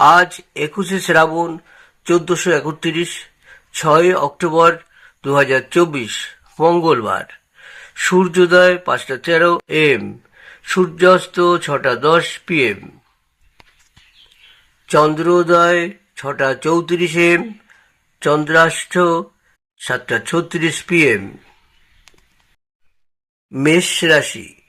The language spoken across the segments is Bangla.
আজ একুশে শ্রাবণ চোদ্দশো একত্রিশ, ছয় অক্টোবর দু হাজার চব্বিশ, মঙ্গলবার। সূর্যোদয় পাঁচটা তেরো এম, সূর্যাস্ত ছটা দশ পিএম। চন্দ্রোদয় ছটা চৌত্রিশ এম, চন্দ্রাষ্ট সাতটা ছত্রিশ পিএম। মেষ রাশি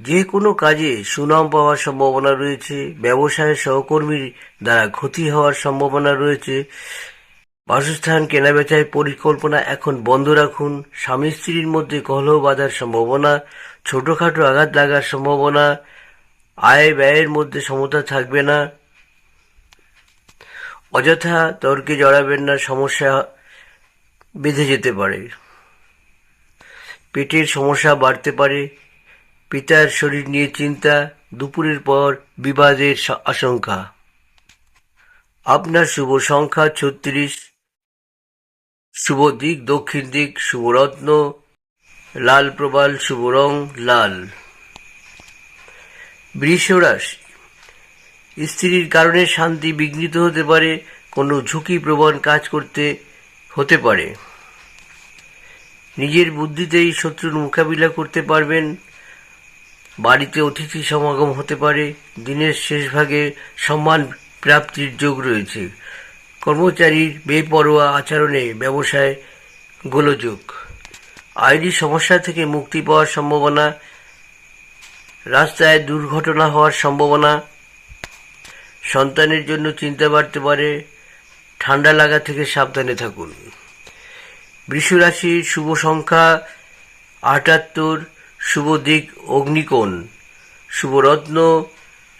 যে কোনো কাজে সুনাম পাওয়ার সম্ভাবনা রয়েছে, ব্যবসায় সহকর্মীর দ্বারা ক্ষতি হওয়ার সম্ভাবনা রয়েছে। বাসস্থান কেনাবেচায় পরিকল্পনা এখন বন্ধ রাখুন। স্বামী স্ত্রীর মধ্যে কলহ বাঁধার সম্ভাবনা, ছোটখাটো আঘাত লাগার সম্ভাবনা, আয় ব্যয়ের মধ্যে সমতা থাকবে না। অযথা তর্কে জড়াবেন না, সমস্যা বেঁধে যেতে পারে। পেটের সমস্যা বাড়তে পারে পিতার শরীর নিয়ে চিন্তা, দুপুরের পর বিবাদের আশঙ্কা। আপনার শুভ সংখ্যা ছত্রিশ। শুভ দিক, দক্ষিণ দিক শুভ রত্ন লাল প্রবাল, শুভ রং, লাল। বৃষ রাশি স্ত্রীর কারণে শান্তি বিঘ্নিত হতে পারে, কোনো ঝুঁকিপ্রবণ কাজ করতে হতে পারে। নিজের বুদ্ধিতেই শত্রুর মোকাবিলা করতে পারবেন বাড়িতে অতিথি সমাগম হতে পারে। দিনের শেষ ভাগে সম্মান প্রাপ্তির যোগ রয়েছে। কর্মচারীর বেপরোয়া আচরণে ব্যবসায় গোলযোগ। আইনি সমস্যা থেকে মুক্তি পাওয়ার সম্ভাবনা। রাস্তায় দুর্ঘটনা হওয়ার সম্ভাবনা। সন্তানের জন্য চিন্তা বাড়তে পারে। ঠান্ডা লাগা থেকে সাবধানে থাকুন। বৃষ রাশির শুভ সংখ্যা আটাত্তর শুভ দিক অগ্নিকোণ শুভ রত্ন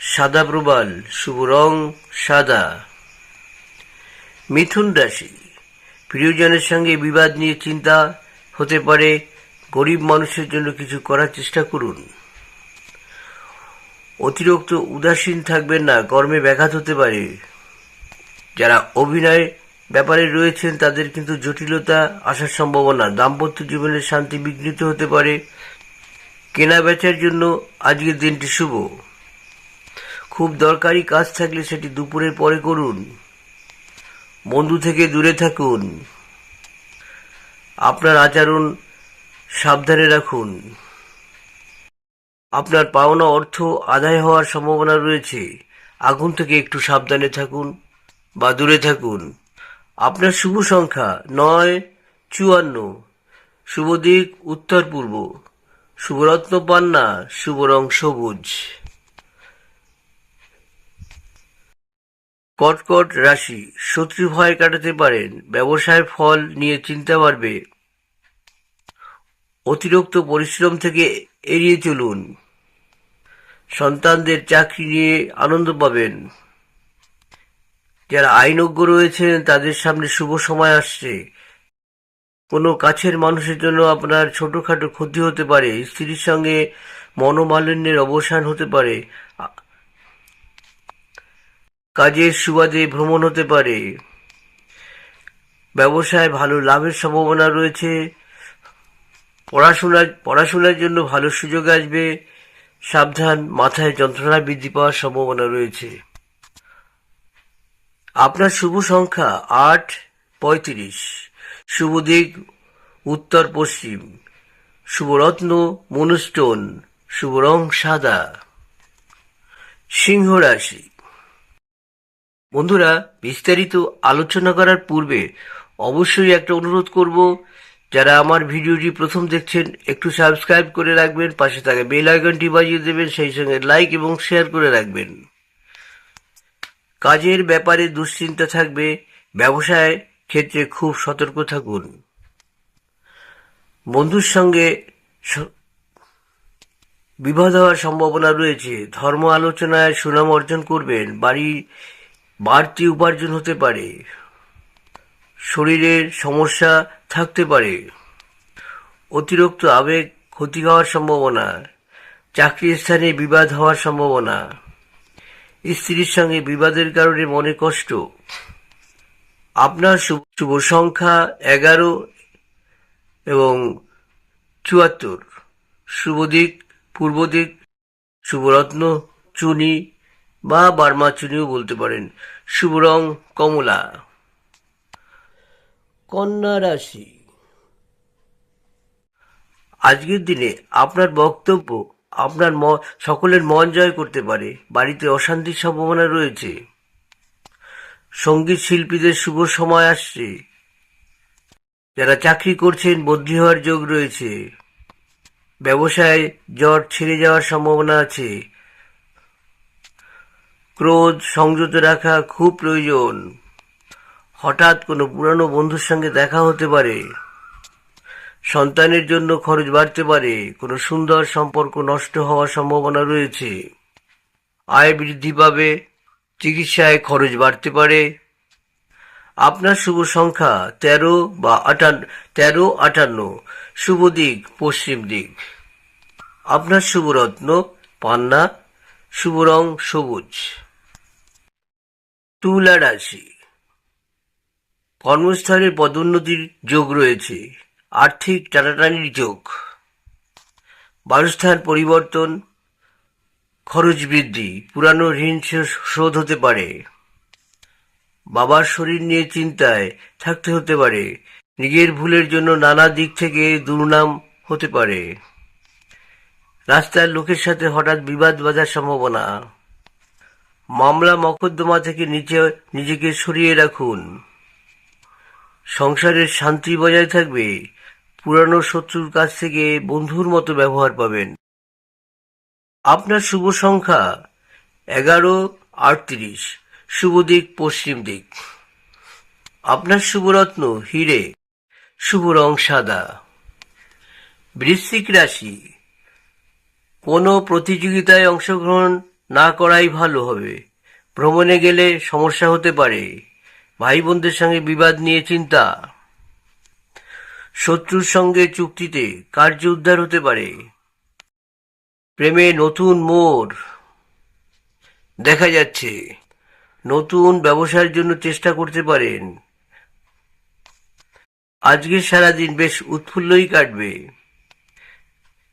সাদা প্রবাল শুভ রং সাদা। মিথুন রাশি, প্রিয়জনের সঙ্গে বিবাদ নিয়ে চিন্তা হতে পারে, গরিব মানুষের জন্য কিছু করার চেষ্টা করুন। অতিরিক্ত উদাসীন থাকবেন না, কর্মে ব্যাঘাত হতে পারে। যারা অভিনয় ব্যাপারে রয়েছেন, তাদের কিন্তু জটিলতা আসার সম্ভাবনা, দাম্পত্য জীবনের শান্তি বিঘ্নিত হতে পারে কেনা বেচার জন্য আজকের দিনটি শুভ। খুব দরকারি কাজ থাকলে সেটি দুপুরের পরে করুন। বন্ধু থেকে দূরে থাকুন। আপনার আচরণ সাবধানে রাখুন। আপনার পাওনা অর্থ আদায় হওয়ার সম্ভাবনা রয়েছে। আগুন থেকে একটু সাবধানে থাকুন বা দূরে থাকুন। আপনার শুভ সংখ্যা নয় চুয়ান্ন। শুভ দিক, উত্তর, পূর্ব। শুভরত্ন পান্না, শুভ রং সবুজ। কটকট রাশি, শত্রু ভয় কাটাতে পারেন, ব্যবসায় ফল নিয়ে চিন্তা বাড়বে। অতিরিক্ত পরিশ্রম থেকে এড়িয়ে চলুন। সন্তানদের চাকরি নিয়ে আনন্দ পাবেন। যারা আইনজ্ঞ রয়েছেন, তাদের সামনে শুভ সময় আসছে। কোনো কাছের মানুষের জন্য আপনার ছোটখাটো ক্ষতি হতে পারে, স্ত্রীর সঙ্গে মনোমালিন্যের অবসান হতে পারে, কাজের সুবাদে ভ্রমণ হতে পারে, ব্যবসায় ভালো লাভের সম্ভাবনা রয়েছে পড়াশোনার পড়াশোনার জন্য ভালো সুযোগ আসবে, সাবধান, মাথায় যন্ত্রণা বৃদ্ধি পাওয়ার সম্ভাবনা রয়েছে। আপনার শুভ সংখ্যা আট পঁয়ত্রিশ। শুভ দিক, উত্তর পশ্চিম। শুভ রত্ন মনুস্টোন শুভ রং সাদা। সিংহ রাশি। বন্ধুরা, বিস্তারিত আলোচনা করার পূর্বে অবশ্যই একটা অনুরোধ করব, যারা আমার ভিডিওটি প্রথম দেখছেন, একটু সাবস্ক্রাইব করে রাখবেন, পাশে থাকা বেল আইকনটি বাজিয়ে দেবেন, সেই সঙ্গে লাইক এবং শেয়ার করে রাখবেন। কাজের ব্যাপারে দুশ্চিন্তা থাকবে, ব্যবসায় ক্ষেত্রে খুব সতর্ক থাকুন। বন্ধুর সঙ্গে বিবাদ হওয়ার সম্ভাবনা রয়েছে। ধর্ম আলোচনায় সুনাম অর্জন করবেন। বাড়ি, বাড়তি উপার্জন হতে পারে। শরীরের সমস্যা থাকতে পারে। অতিরিক্ত আবেগ ক্ষতি হওয়ার সম্ভাবনা। চাকরি স্থানে বিবাদ হওয়ার সম্ভাবনা। স্ত্রীর সঙ্গে বিবাদের কারণে মনে কষ্ট। আপনার শুভ সংখ্যা এগারো এবং চুয়াত্তর। শুভ দিক, পূর্ব দিক, শুভরত্ন, চুনি বা বার্মা চুনিও বলতে পারেন। শুভ রং কমলা। কন্যা রাশি। আজকের দিনে আপনার বক্তব্য, আপনার সকলের মন জয় করতে পারে। বাড়িতে অশান্তির সম্ভাবনা রয়েছে। সংগীত শিল্পীদের শুভ সময় আসছে। যারা চাকরি করছেন, বদলি হওয়ার যোগ রয়েছে। ব্যবসায় জট ছেড়ে যাওয়ার সম্ভাবনা আছে। ক্রোধ সংযত রাখা খুব প্রয়োজন। হঠাৎ কোনো পুরানো বন্ধুর সঙ্গে দেখা হতে পারে। সন্তানের জন্য খরচ বাড়তে পারে। কোনো সুন্দর সম্পর্ক নষ্ট হওয়ার সম্ভাবনা রয়েছে। আয় বৃদ্ধি পাবে। চিকিৎসায় খরচ বাড়তে পারে। আপনার শুভ সংখ্যা তেরো বা আটান্ন তেরো, আটান্ন। শুভ দিক, পশ্চিম দিক। আপনার শুভ রত্ন পান্না। শুভ রং, সবুজ। তুলা রাশি। কর্মস্থলে পদোন্নতির যোগ রয়েছে। আর্থিক টানাটানির যোগ। বায়ুস্থান পরিবর্তন খরচ বৃদ্ধি, পুরানো ঋণ শোধ হতে পারে। বাবার শরীর নিয়ে চিন্তায় থাকতে হতে পারে। নিজের ভুলের জন্য নানা দিক থেকে দুর্নাম হতে পারে। রাস্তার লোকের সাথে হঠাৎ বিবাদ বাঁধার সম্ভাবনা। মামলা মকদ্দমা থেকে নিচে নিজেকে সরিয়ে রাখুন। সংসারের শান্তি বজায় থাকবে। পুরানো শত্রুর কাছ থেকে বন্ধুর মতো ব্যবহার পাবেন। আপনার শুভ সংখ্যা এগারো, আটত্রিশ। শুভ দিক, পশ্চিম দিক। আপনার শুভরত্ন হিরে, শুভ রং সাদা। বৃশ্চিক রাশি, কোনো প্রতিযোগিতায় অংশগ্রহণ না করাই ভালো হবে। ভ্রমণে গেলে সমস্যা হতে পারে। ভাই বোনদের সঙ্গে বিবাদ নিয়ে চিন্তা। শত্রুর সঙ্গে চুক্তিতে কার্য উদ্ধার হতে পারে। প্রেমে নতুন মোড়। দেখা যাচ্ছে, নতুন ব্যবসার জন্য চেষ্টা করতে পারেন। আজকের সারাদিন বেশ উৎফুল্লই কাটবে।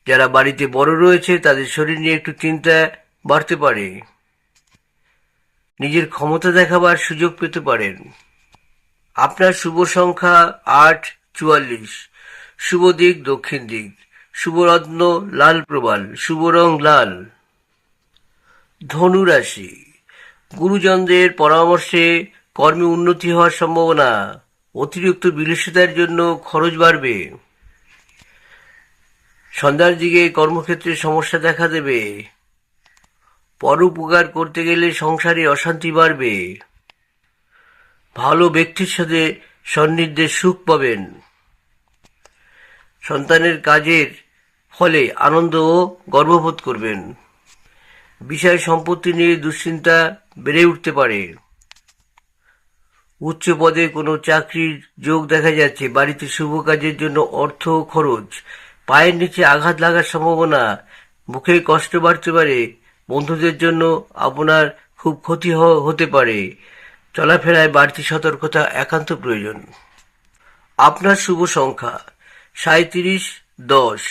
যারা বাড়িতে বড় রয়েছে, তাদের শরীর নিয়ে একটু চিন্তা বাড়তে পারে। নিজের ক্ষমতা দেখাবার সুযোগ পেতে পারেন। আপনার শুভ সংখ্যা আট চুয়াল্লিশ। শুভ দিক, দক্ষিণ দিক। শুভ রত্ন লাল প্রবাল শুভ রং লাল। ধনুরাশি, গুরুজনদের পরামর্শে কর্মে উন্নতি হওয়ার সম্ভাবনা, অতিরিক্ত বিলাসিতার জন্য খরচ বাড়বে। সন্ধ্যার দিকে কর্মক্ষেত্রে সমস্যা দেখা দেবে। পরোপকার করতে গেলে সংসারে অশান্তি বাড়বে। ভালো ব্যক্তির সাথে সান্নিধ্যে সুখ পাবেন। সন্তানের কাজের ফলে আনন্দ ও গর্ববোধ করবেন। বিষয় সম্পত্তি নিয়ে দুশ্চিন্তা বেড়ে উঠতে পারে। উচ্চ পদে কোনো চাকরির যোগ দেখা যাচ্ছে, বাড়িতে শুভ কাজের জন্য অর্থ খরচ, পায়ের নিচে আঘাত লাগার সম্ভাবনা, মুখে কষ্ট বাড়তে পারে, বন্ধুদের জন্য আপনার খুব ক্ষতি হতে পারে। চলাফেরায় বাড়তি সতর্কতা একান্ত প্রয়োজন। আপনার শুভ সংখ্যা সাঁত্রিশ দশ।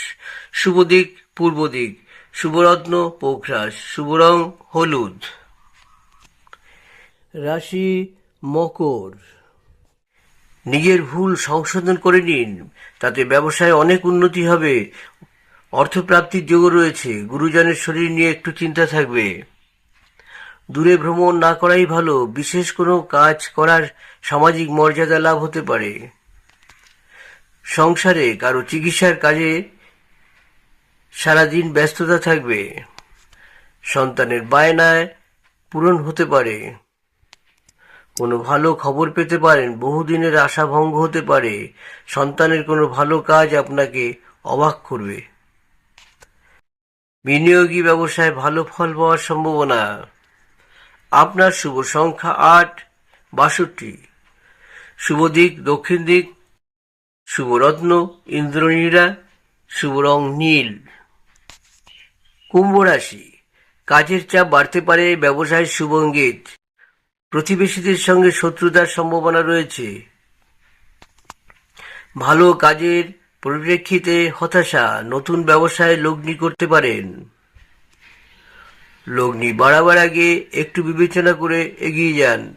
শুভ দিক, পূর্ব দিক। শুভরত্ন পোখরাস শুভ রং, হলুদ। রাশি, মকর। নিজের ভুল সংশোধন করে নিন। তাতে ব্যবসায় অনেক উন্নতি হবে। অর্থপ্রাপ্তির যোগ রয়েছে। গুরুজনের শরীর নিয়ে একটু চিন্তা থাকবে। দূরে ভ্রমণ না করাই ভালো। বিশেষ কোনো কাজ করার সামাজিক মর্যাদা লাভ হতে পারে। সংসারে, কারও চিকিৎসার কাজে সারাদিন ব্যস্ততা থাকবে। সন্তানের বায়নায় পূরণ হতে পারে। কোনো ভালো খবর পেতে পারেন, বহুদিনের আশা ভঙ্গ হতে পারে। সন্তানের কোনো ভালো কাজ আপনাকে অবাক করবে। বিনিয়োগী ব্যবসায় ভালো ফল পাওয়ার সম্ভাবনা। আপনার শুভ সংখ্যা আট, বাষট্টি। শুভ দিক, দক্ষিণ দিক শুভ রত্ন ইন্দ্রনীরা শুভ রং নীল। কুম্ভ রাশি, কাজের চাপ বাড়তে পারে ব্যবসায় শুভ ইঙ্গিত প্রতিবেশীদের সঙ্গে শত্রুতার সম্ভাবনা রয়েছে। ভালো কাজের পরিপ্রেক্ষিতে হতাশা, নতুন ব্যবসায় লগ্নি করতে পারেন। লগ্নি বাড়াবার আগে একটু বিবেচনা করে এগিয়ে যান।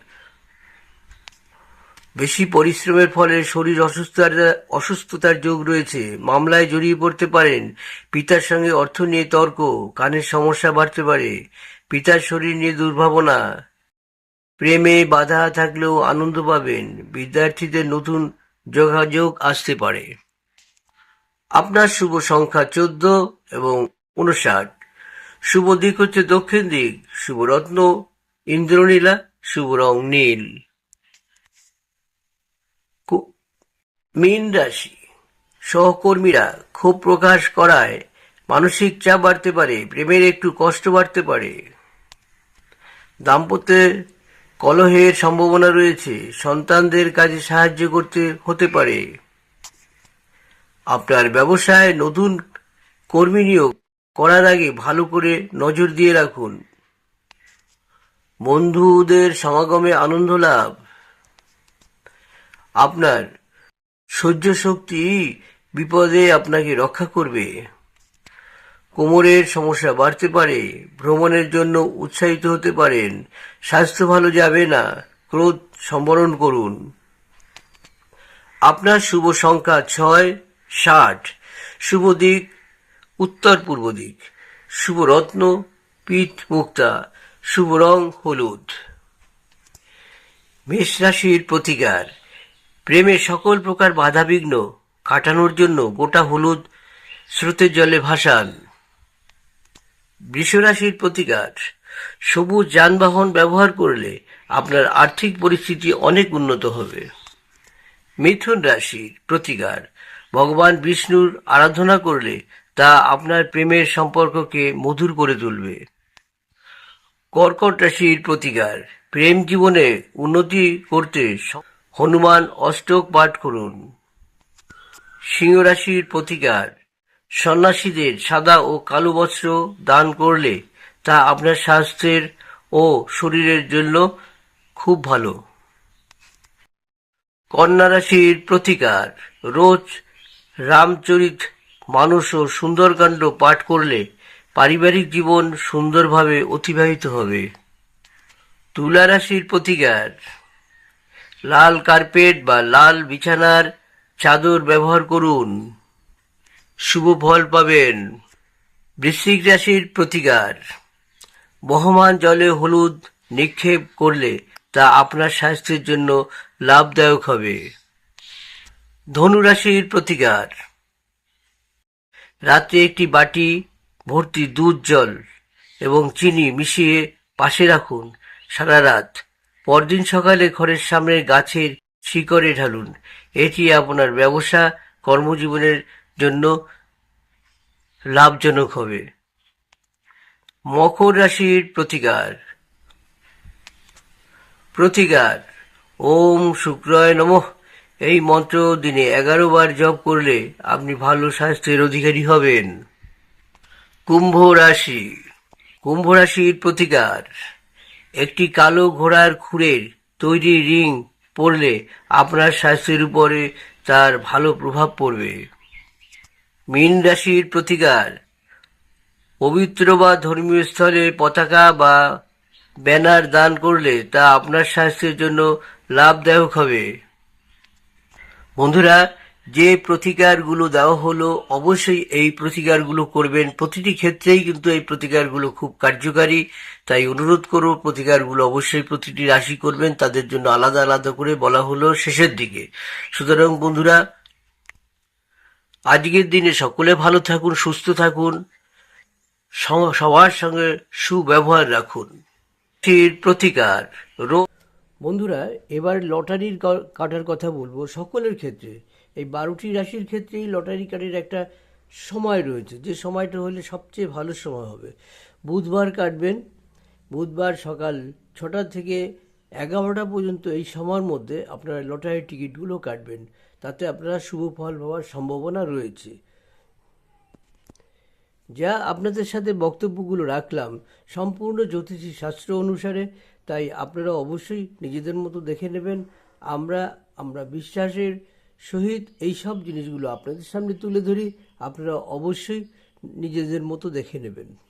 বেশি পরিশ্রমের ফলে শরীর অসুস্থতার অসুস্থতার যোগ রয়েছে। মামলায় জড়িয়ে পড়তে পারেন। পিতার সঙ্গে অর্থ নিয়ে তর্ক, কানের সমস্যা বাড়তে পারে। পিতার শরীর নিয়ে দুর্ভাবনা। প্রেমে বাধা থাকলেও আনন্দ পাবেন। বিদ্যার্থীদের নতুন যোগাযোগ আসতে পারে। আপনার শুভ সংখ্যা চোদ্দ এবং উনষাট শুভ দিক হচ্ছে দক্ষিণ দিক। শুভ রত্ন, ইন্দ্রনীলা, শুভ রং নীল। মীন রাশি। সহকর্মীরা ক্ষোভ প্রকাশ করায় মানসিক চাপ বাড়তে পারে, প্রেমের একটু কষ্ট বাড়তে পারে। দাম্পত্যের কলহের সম্ভাবনা রয়েছে, সন্তানদের কাজে সাহায্য করতে হতে পারে। আপনার ব্যবসায় নতুন কর্মী নিয়োগ করার আগে ভালো করে নজর দিয়ে রাখুন। বন্ধুদের সমাগমে আনন্দ লাভ। আপনার সহ্য শক্তি বিপদে আপনাকে রক্ষা করবে। কোমরের সমস্যা বাড়তে পারে, ভ্রমণের জন্য উৎসাহিত হতে পারেন, স্বাস্থ্য ভালো যাবে না, ক্রোধ সম্বরণ করুন। আপনার শুভ সংখ্যা ছয়, ষাট। শুভ দিক, উত্তর পূর্ব দিক। শুভ রত্ন, পিঠ মুক্তা। শুভ রং, হলুদ। মেষ রাশির প্রতিকার। প্রেমে সকল প্রকার বাধাবিঘ্ন কাটানোর জন্য গোটা হলুদ স্রোতের জলে ভাসান। বৃষরাশির প্রতিকার, সবুজ যানবাহন ব্যবহার করলে আপনার আর্থিক পরিস্থিতি অনেক উন্নত হবে। মিথুন রাশির প্রতিকার, ভগবান বিষ্ণুর আরাধনা করলে তা আপনার প্রেমের সম্পর্ককে মধুর করে তুলবে। কর্কট রাশির প্রতিকার, প্রেম জীবনে উন্নতি করতে হনুমান অষ্টক পাঠ করুন। সিংহ রাশির প্রতিকার। সন্ন্যাসীদের সাদা ও কালো বস্ত্র দান করলে তা আপনার স্বাস্থ্যের ও শরীরের জন্য খুব ভালো। কন্যা রাশির প্রতিকার। রোজ রামচরিত মানুষ ও সুন্দরকাণ্ড পাঠ করলে পারিবারিক জীবন সুন্দরভাবে অতিবাহিত হবে। তুলা রাশির প্রতিকার। লাল কার্পেট বা লাল বিছানার চাদর ব্যবহার করুন। শুভ ফল পাবেন। বৃশ্চিক রাশির প্রতিকার। বহমান জলে হলুদ নিক্ষেপ করলে তা আপনার স্বাস্থ্যের জন্য লাভদায়ক হবে। ধনু রাশির প্রতিকার। রাতে একটি বাটি ভর্তি দুধ জল এবং চিনি মিশিয়ে পাশে রাখুন সারা রাত। পরদিন সকালে ঘরের সামনে গাছের শিকড়ে ঢালুন। এটি আপনার ব্যবসা, কর্মজীবনের জন্য লাভজনক হবে। মকর রাশির প্রতিকার। প্রতিকার। ওম শুক্রয় নমঃ। এই মন্ত্র দিনে এগারো বার জপ করলে আপনি ভালো স্বাস্থ্যের অধিকারী হবেন। কুম্ভ রাশি। কুম্ভ রাশির প্রতিকার। একটি কালো ঘোড়ার খুরের তৈরি রিং পরলে আপনার স্বাস্থ্যের উপরে তার ভালো প্রভাব পড়বে। মীন রাশির প্রতিকার। পবিত্র বা ধর্মীয় স্থলে পতাকা বা ব্যানার দান করলে তা আপনার স্বাস্থ্যের জন্য লাভদায়ক হবে। বন্ধুরা যে প্রতিকারগুলো দেওয়া হলো, অবশ্যই এই প্রতিকারগুলো করবেন। প্রতিটি ক্ষেত্রেই কিন্তু এই প্রতিকারগুলো খুব কার্যকারী। তাই অনুরোধ করব, প্রতিকারগুলো অবশ্যই প্রতিটি রাশি করবেন। তাদের জন্য আলাদা আলাদা করে বলা হলো শেষের দিকে। সুতরাং বন্ধুরা, আজকের দিনে সকলে ভালো থাকুন, সুস্থ থাকুন। সবার সঙ্গে সুব্যবহার রাখুন। প্রতিকার রোগ বন্ধুরা, এবার লটারির কাটার কথা বলব সকলের ক্ষেত্রে। এই বারোটি রাশির ক্ষেত্রেই লটারি কাটার একটা সময় রয়েছে। যে সময়টা হলে সবচেয়ে ভালো সময় হবে। বুধবার কাটবেন। বুধবার সকাল ছটা থেকে এগারোটা পর্যন্ত এই সময়ের মধ্যে আপনারা লটারির টিকিটগুলো কাটবেন। তাতে আপনারা শুভ ফল পাওয়ার সম্ভাবনা রয়েছে। যা আপনাদের সাথে বক্তব্যগুলো রাখলাম সম্পূর্ণ জ্যোতিষী শাস্ত্র অনুসারে, তাই আপনারা অবশ্যই নিজেদের মতো দেখে নেবেন। আমরা আমরা বিশ্বাসের সহিত এই সব জিনিসগুলো আপনাদের সামনে তুলে ধরি। আপনারা অবশ্যই নিজেদের মতো দেখে নেবেন।